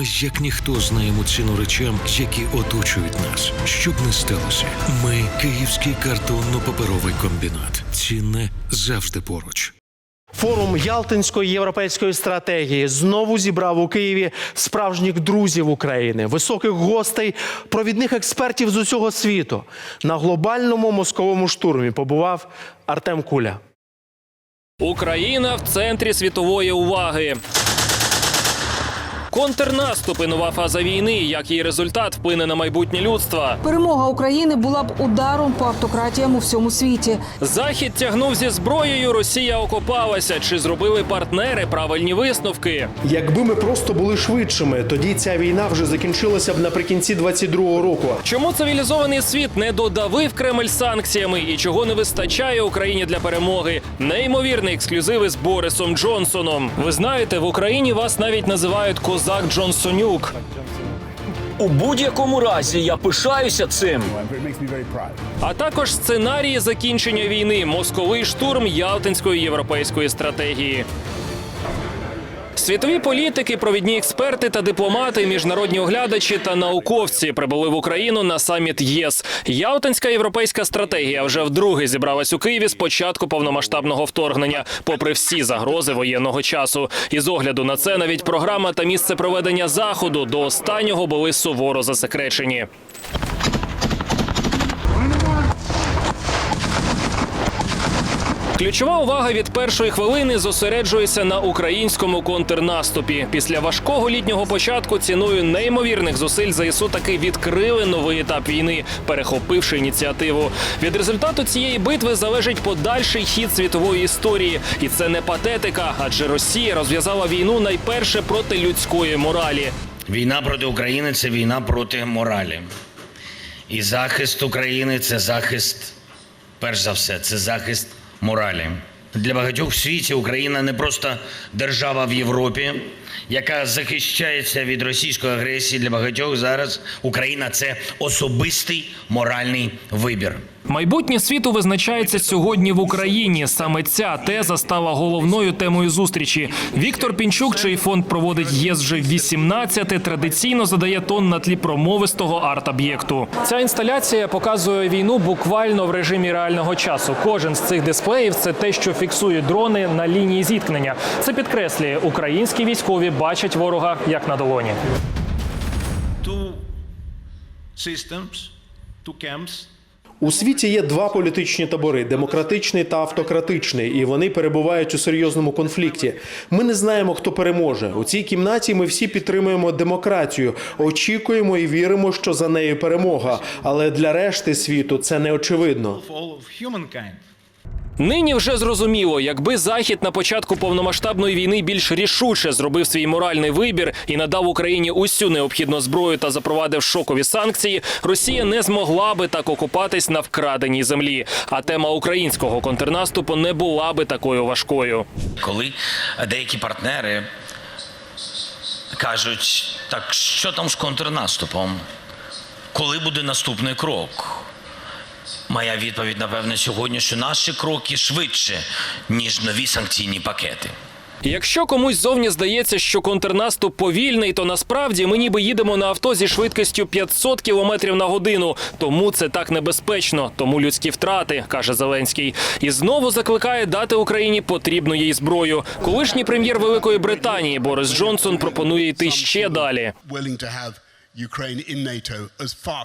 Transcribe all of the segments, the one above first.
Ми як ніхто знаємо ціну речам, які оточують нас. Щоб не сталося, ми Київський картонно-паперовий комбінат. Цінне завжди поруч. Форум Ялтинської європейської стратегії знову зібрав у Києві справжніх друзів України, високих гостей, провідних експертів з усього світу. На глобальному мозковому штурмі побував Артем Куля. Україна в центрі світової уваги. Контрнаступ і нова фаза війни. Як її результат вплине на майбутнє людства. Перемога України була б ударом по автократіям у всьому світі. Захід тягнув зі зброєю. Росія окопалася. Чи зробили партнери правильні висновки? Якби ми просто були швидшими, тоді ця війна вже закінчилася б наприкінці 22-го року. Чому цивілізований світ не додавив Кремль санкціями і чого не вистачає Україні для перемоги? Неймовірний ексклюзив із Борисом Джонсоном. Ви знаєте, в Україні вас навіть називають козак Джонсонюк. У будь-якому разі я пишаюся цим. А також сценарії закінчення війни, мозковий штурм Ялтинської європейської стратегії. Світові політики, провідні експерти та дипломати, міжнародні оглядачі та науковці прибули в Україну на саміт ЄС. Ялтинська європейська стратегія вже вдруге зібралась у Києві з початку повномасштабного вторгнення, попри всі загрози воєнного часу. І з огляду на це навіть програма та місце проведення заходу до останнього були суворо засекречені. Ключова увага від першої хвилини зосереджується на українському контрнаступі. Після важкого літнього початку ціною неймовірних зусиль ЗСУ таки відкрили новий етап війни, перехопивши ініціативу. Від результату цієї битви залежить подальший хід світової історії, і це не патетика, адже Росія розв'язала війну найперше проти людської моралі. Війна проти України це війна проти моралі. І захист України це захист, перш за все, це захист моралі. Для багатьох в світі Україна не просто держава в Європі, яка захищається від російської агресії. Для багатьох зараз Україна це особистий моральний вибір. Майбутнє світу визначається сьогодні в Україні. Саме ця теза стала головною темою зустрічі. Віктор Пінчук, чий фонд проводить ЄС вже 18, традиційно задає тон на тлі промовистого арт-об'єкту. Ця інсталяція показує війну буквально в режимі реального часу. Кожен з цих дисплеїв це те, що фіксує дрони на лінії зіткнення. Це підкреслює, українські військові бачать ворога як на долоні. two systems, two camps. У світі є два політичні табори: демократичний та автократичний, і вони перебувають у серйозному конфлікті. Ми не знаємо, хто переможе. У цій кімнаті ми всі підтримуємо демократію, очікуємо і віримо, що за нею перемога. Але для решти світу це не очевидно. Нині вже зрозуміло, якби захід на початку повномасштабної війни більш рішуче зробив свій моральний вибір і надав Україні усю необхідну зброю та запровадив шокові санкції, Росія не змогла би так окупатись на вкраденій землі. А тема українського контрнаступу не була би такою важкою. Коли деякі партнери кажуть, так що там з контрнаступом? Коли буде наступний крок? Моя відповідь, напевне, сьогодні, що наші кроки швидше, ніж нові санкційні пакети. Якщо комусь зовні здається, що контрнаступ повільний, то насправді ми ніби їдемо на авто зі швидкістю 500 км на годину. Тому це так небезпечно, тому людські втрати, каже Зеленський. І знову закликає дати Україні потрібну їй зброю. Колишній прем'єр Великої Британії Борис Джонсон пропонує йти ще далі.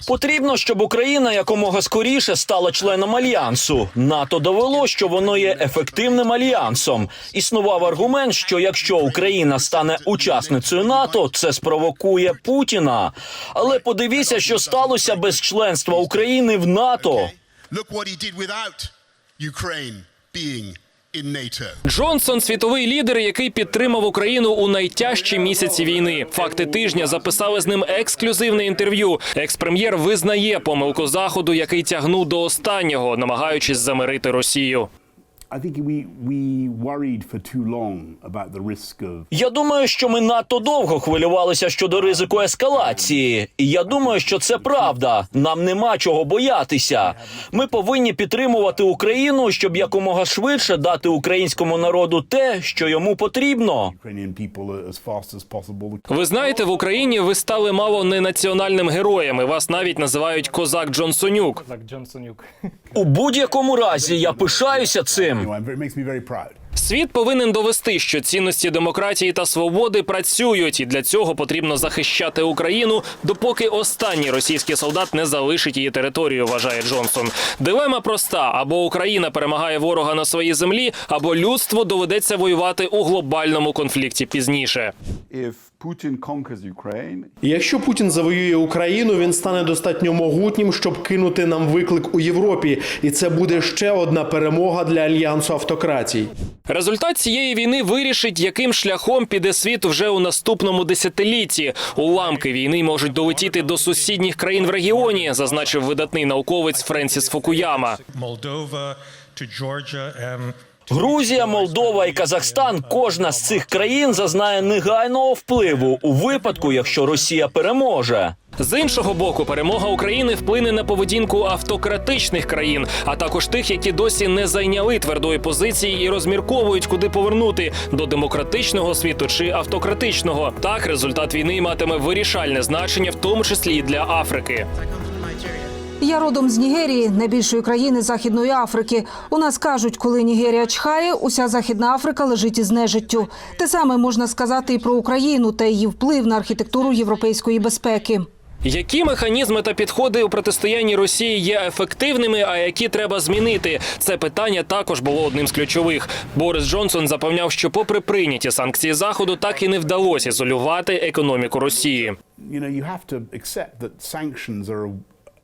Потрібно, щоб Україна якомога скоріше стала членом альянсу. НАТО довело, що воно є ефективним альянсом. Існував аргумент, що якщо Україна стане учасницею НАТО, це спровокує Путіна. Але подивіться, що сталося без членства України в НАТО. Джонсон світовий лідер, який підтримав Україну у найтяжчі місяці війни. Факти тижня записали з ним ексклюзивне інтерв'ю. Екс-прем'єр визнає помилку заходу, який тягнув до останнього, намагаючись замирити Росію. I think we, we worried for too long about the risk of Я думаю, що ми надто довго хвилювалися щодо ризику ескалації, і я думаю, що це правда. Нам нема чого боятися. Ми повинні підтримувати Україну, щоб якомога швидше дати українському народу те, що йому потрібно. Ukrainian people as fast as possible. Ви знаєте, в Україні ви стали мало не національним героєм. і Вас навіть називають козак Джонсонюк. У будь-якому разі я пишаюся цим. You know, it makes me very proud. Світ повинен довести, що цінності демократії та свободи працюють, і для цього потрібно захищати Україну, допоки останній російський солдат не залишить її територію. Вважає Джонсон. Дилема проста: або Україна перемагає ворога на своїй землі, або людству доведеться воювати у глобальному конфлікті пізніше. If Putin conquers Ukraine, І Якщо Путін завоює Україну, він стане достатньо могутнім, щоб кинути нам виклик у Європі, і це буде ще одна перемога для альянсу автократій. Результат цієї війни вирішить, яким шляхом піде світ вже у наступному десятилітті. Уламки війни можуть долетіти до сусідніх країн в регіоні, зазначив видатний науковець Френсіс Фукуяма. Moldova to Georgia and Грузія, Молдова і Казахстан. Кожна з цих країн зазнає негайного впливу у випадку, якщо Росія переможе. З іншого боку, перемога України вплине на поведінку автократичних країн, а також тих, які досі не зайняли твердої позиції і розмірковують, куди повернути до демократичного світу чи автократичного. Так, результат війни матиме вирішальне значення, в тому числі і для Африки. Я родом з Нігерії, найбільшої країни Західної Африки. У нас кажуть, коли Нігерія чхає, уся Західна Африка лежить із нежиттю. Те саме можна сказати і про Україну та її вплив на архітектуру європейської безпеки. Які механізми та підходи у протистоянні Росії є ефективними, а які треба змінити? Це питання також було одним з ключових. Борис Джонсон запевняв, що, попри прийняті санкції заходу, так і не вдалося ізолювати економіку Росії.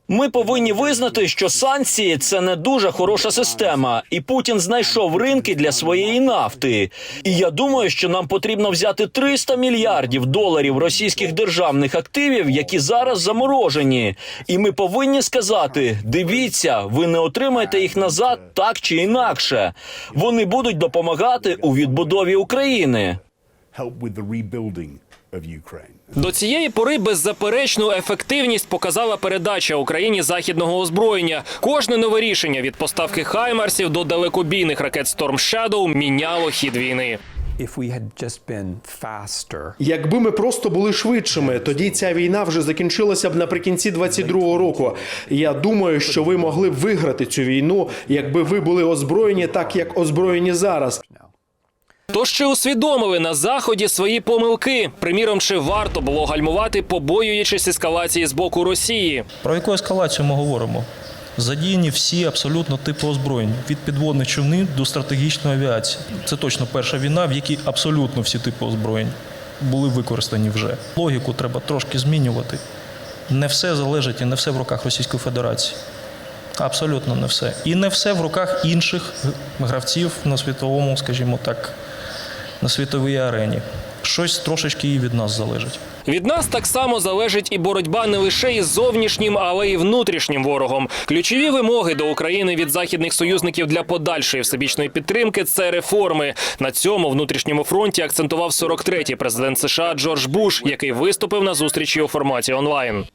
Ми повинні визнати, що санкції це не дуже хороша система, і Путін знайшов ринки для своєї нафти. І я думаю, що нам потрібно взяти 300 мільярдів доларів російських державних активів, які зараз заморожені. І ми повинні сказати: дивіться, ви не отримаєте їх назад так чи інакше. Вони будуть допомагати у відбудові України. До цієї пори беззаперечну ефективність показала передача Україні західного озброєння. Кожне нове рішення від поставки хаймарсів до далекобійних ракет Storm Shadow міняло хід війни. if we had just been faster. Якби ми просто були швидшими, тоді ця війна вже закінчилася б наприкінці 22-го року. Я думаю, що ви могли б виграти цю війну, якби ви були озброєні так, як озброєні зараз. Тож чи усвідомили на заході свої помилки? Приміром, чи варто було гальмувати, побоюючись ескалації з боку Росії? про яку ескалацію ми говоримо? Задіяні всі абсолютно типи озброєнь від підводних човнів до стратегічної авіації. Це точно перша війна, в якій абсолютно всі типи озброєнь були використані вже. Логіку треба трошки змінювати. Не все залежить і не все в руках Російської Федерації. Абсолютно не все. І не все в руках інших гравців на світовому, скажімо так, на світовій арені. Щось трошечки і від нас залежить. Від нас так само залежить і боротьба не лише із зовнішнім, але й внутрішнім ворогом. Ключові вимоги до України від західних союзників для подальшої всебічної підтримки це реформи. На цьому внутрішньому фронті акцентував 43-й президент США Джордж Буш, який виступив на зустрічі у форматі онлайн.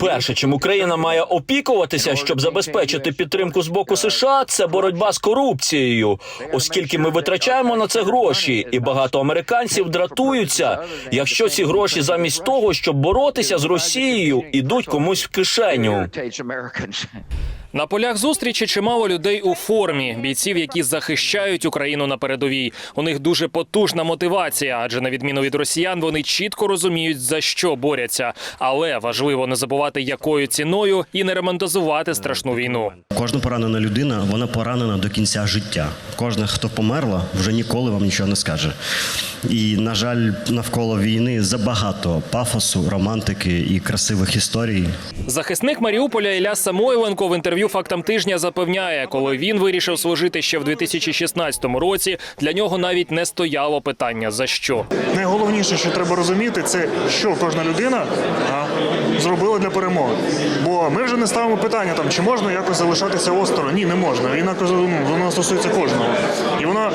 Перше, чим Україна має опікуватися, щоб забезпечити підтримку з боку США, це боротьба з корупцією, оскільки ми витрачаємо на це гроші, і багато американців дратуються, якщо ці гроші замість того, щоб боротися з Росією, ідуть комусь в кишеню. На полях зустрічі чимало людей у формі, бійців, які захищають Україну на передовій. У них дуже потужна мотивація, адже на відміну від росіян, вони чітко розуміють за що борються. Але важливо не забувати, якою ціною і не романтизувати страшну війну. Кожна поранена людина, вона поранена до кінця життя. Кожна, хто померла, вже ніколи вам нічого не скаже. І, на жаль, навколо війни забагато пафосу, романтики і красивих історій. Захисник Маріуполя Ілля Самойленко в інтерв'ю інтерв'ю фактам тижня запевняє, коли він вирішив служити ще в 2016 році, для нього навіть не стояло питання за що. Найголовніше, що треба розуміти, це що кожна людина зробила для перемоги. Бо ми вже не ставимо питання там, чи можна якось залишатися осторонь. Ні, не можна. Війна ну, вона стосується кожного, і вона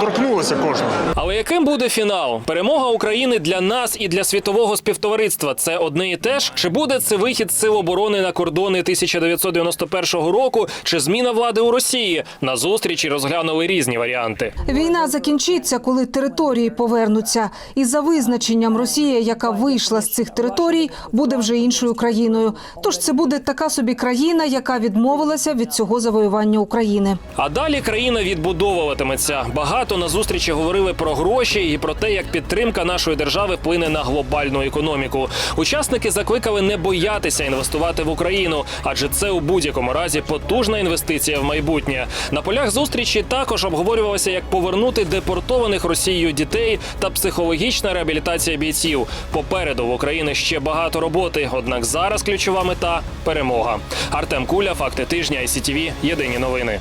торкнулася кожного. Але яким буде фінал? Перемога України для нас і для світового співтовариства це одне і те ж? Чи буде це вихід сил оборони на кордони 1991 року, чи зміна влади у Росії? На зустрічі розглянули різні варіанти. Війна закінчиться, коли території повернуться. І за визначенням Росія, яка вийшла з цих територій, буде вже іншою країною. Тож це буде така собі країна, яка відмовилася від цього завоювання України. А далі країна відбудовуватиметься. Багато на зустрічі говорили про гроші і про те, як підтримка нашої держави вплине на глобальну економіку. Учасники закликали не боятися інвестувати в Україну, адже це у будь-якому разі потужна інвестиція в майбутнє. На полях зустрічі також обговорювалося, як повернути депортованих Росією дітей та психологічна реабілітація бійців. Попереду в Україні ще багато роботи. Однак зараз ключова мета перемога. Артем Куля, факти тижня, ICTV, Єдині новини.